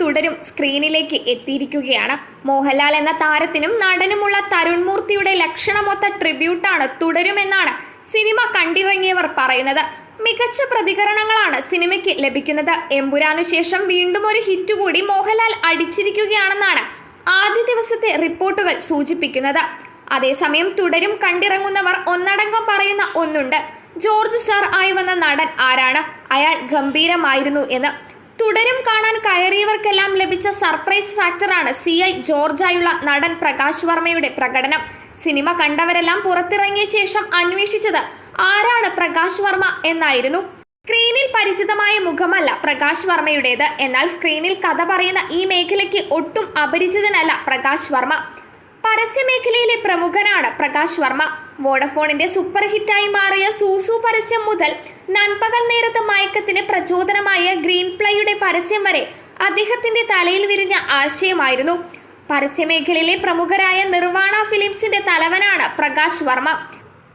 തുടരും. സ്ക്രീനിലേക്ക് എത്തിയിരിക്കുകയാണ് മോഹൻലാൽ എന്ന താരത്തിനും നടനുമുള്ള തരുൺ മൂർത്തിയുടെ ലക്ഷണമൊത്ത ട്രിബ്യൂട്ടാണ് തുടരുമെന്നാണ് സിനിമ കണ്ടിറങ്ങിയവർ പറയുന്നത്. മികച്ച പ്രതികരണങ്ങളാണ് സിനിമയ്ക്ക് ലഭിക്കുന്നത്. എമ്പുരാനു ശേഷം വീണ്ടും ഒരു ഹിറ്റ് കൂടി മോഹൻലാൽ അടിച്ചിരിക്കുകയാണെന്നാണ് ആദ്യ ദിവസത്തെ റിപ്പോർട്ടുകൾ സൂചിപ്പിക്കുന്നത്. അതേസമയം തുടരും കണ്ടിറങ്ങുന്നവർ ഒന്നടങ്കം പറയുന്ന ഒന്നുണ്ട്. ജോർജ് സാർ ആയി വന്ന നടൻ ആരാണ്? അയാൾ ഗംഭീരമായിരുന്നു എന്ന്. തുടരും കാണാൻ കയറിയവർക്കെല്ലാം ലഭിച്ച സർപ്രൈസ് ഫാക്ടറാണ് സി ഐ ജോർജായുള്ള നടൻ പ്രകാശ് വർമ്മയുടെ പ്രകടനം. സിനിമ കണ്ടവരെല്ലാം പുറത്തിറങ്ങിയ ശേഷം അന്വേഷിച്ചത് ആരാണ് പ്രകാശ് വർമ്മ എന്നായിരുന്നു. സ്ക്രീനിൽ പരിചിതമായ മുഖമല്ല പ്രകാശ് വർമ്മയുടേത്. എന്നാൽ സ്ക്രീനിൽ കഥ പറയുന്ന ഈ മേഖലയ്ക്ക് ഒട്ടും അപരിചിതനല്ല പ്രകാശ് വർമ്മ. പരസ്യമേഖലയിലെ പ്രമുഖനാണ് പ്രകാശ് വർമ്മ. വോഡഫോണിന്റെ സൂപ്പർ ഹിറ്റായി മാറിയ സൂസു പരസ്യം മുതൽ നൻപകൽ നേരത്തെ മയക്കത്തിന് പ്രചോദനമായ ഗ്രീൻ പ്ലൈയുടെ പരസ്യം വരെ അദ്ദേഹത്തിന്റെ തലയിൽ വിരിഞ്ഞ ആശയമായിരുന്നു. പരസ്യമേഖലയിലെ പ്രമുഖരായ നിർവാണ ഫിലിംസിന്റെ തലവനാണ് പ്രകാശ് വർമ്മ.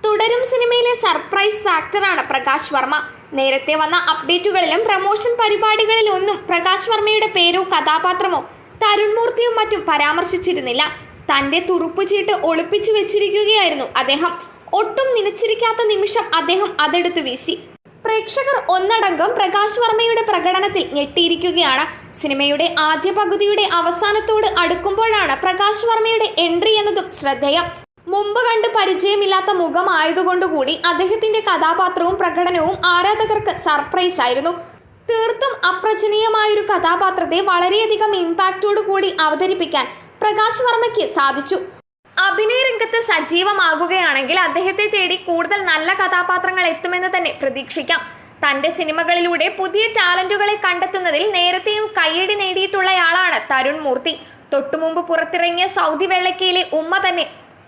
തുടരും സിനിമയിലെ സർപ്രൈസ് ഫാക്ടറാണ് പ്രകാശ് വർമ്മ. നേരത്തെ വന്ന അപ്ഡേറ്റുകളിലും പ്രമോഷൻ പരിപാടികളിലൊന്നും പ്രകാശ് വർമ്മയുടെ പേരോ കഥാപാത്രമോ തരുൺമൂർത്തിയും മറ്റും പരാമർശിച്ചിരുന്നില്ല. തന്റെ തുറുപ്പുചീട്ട് ഒളിപ്പിച്ചു വെച്ചിരിക്കുകയായിരുന്നു അദ്ദേഹം. ഒട്ടും നിനച്ചിരിക്കാത്ത നിമിഷം അദ്ദേഹം അതെടുത്തു വീശി. പ്രേക്ഷകർ ഒന്നടങ്കം പ്രകാശ് വർമ്മയുടെ പ്രകടനത്തിൽ ഞെട്ടിയിരിക്കുകയാണ്. സിനിമയുടെ ആദ്യ പകുതിയുടെ അവസാനത്തോട് അടുക്കുമ്പോഴാണ് പ്രകാശ് വർമ്മയുടെ എൻട്രി എന്നതും ശ്രദ്ധേയം. മുമ്പ് കണ്ട് പരിചയമില്ലാത്ത മുഖമായതുകൊണ്ടുകൂടി അദ്ദേഹത്തിന്റെ കഥാപാത്രവും പ്രകടനവും ആരാധകർക്ക് സർപ്രൈസ് ആയിരുന്നു തീർത്തും അപ്രചനീയമായൊരു കഥാപാത്രത്തെ വളരെയധികം ഇമ്പാക്റ്റോടു കൂടി അവതരിപ്പിക്കാൻ പ്രകാശ് വർമ്മയ്ക്ക് സാധിച്ചു. അഭിനയ രംഗത്ത് സജീവമാകുകയാണെങ്കിൽ അദ്ദേഹത്തെ തേടി കൂടുതൽ നല്ല കഥാപാത്രങ്ങൾ എത്തുമെന്ന് തന്നെ പ്രതീക്ഷിക്കാം. തന്റെ സിനിമകളിലൂടെ പുതിയ ടാലന്റുകളെ കണ്ടെത്തുന്നതിൽ നേരത്തെയും കയ്യടി നേടിയിട്ടുള്ളയാളാണ് തരുൺ മൂർത്തി. തൊട്ടുമുമ്പ് പുറത്തിറങ്ങിയ സൗദി വെള്ളക്കയിലെ ഉമ്മ തന്നെ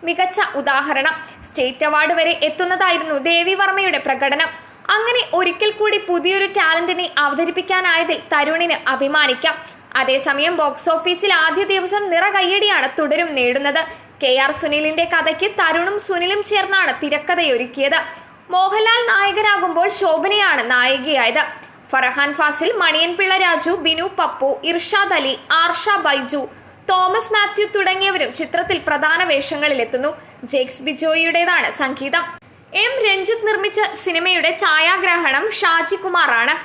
മികച്ച ഉദാഹരണം. സ്റ്റേറ്റ് അവാർഡ് വരെ എത്തുന്നതായിരുന്നു ദേവി വർമ്മയുടെ പ്രകടനം. അങ്ങനെ ഒരിക്കൽ കൂടി പുതിയൊരു ടാലന്റിനെ അവതരിപ്പിക്കാനായതിൽ തരുണിന് അഭിമാനിക്കാം. അതേസമയം ബോക്സ് ഓഫീസിൽ ആദ്യ ദിവസം നിറ കയ്യടിയാണ് തുടരും നേടുന്നത്. കെ ആർ സുനിലിന്റെ കഥയ്ക്ക് തരുണും സുനിലും ചേർന്നാണ് തിരക്കഥയൊരുക്കിയത്. മോഹൻലാൽ നായകനാകുമ്പോൾ ശോഭനയാണ് നായികയായത്. ഫറഹാൻ ഫാസിൽ മണിയൻ പിള്ള രാജു ബിനു പപ്പു ഇർഷാദ് അലി ആർഷ ബൈജു തോമസ് മാത്യു തുടങ്ങിയവരും ചിത്രത്തിൽ പ്രധാന വേഷങ്ങളിലെത്തുന്നു. ജേക്സ് ബിജോയിയുടേതാണ് സംഗീതം. എം രഞ്ജിത്ത് നിർമ്മിച്ച സിനിമയുടെ ഛായാഗ്രഹണം ഷാജി കുമാറാണ്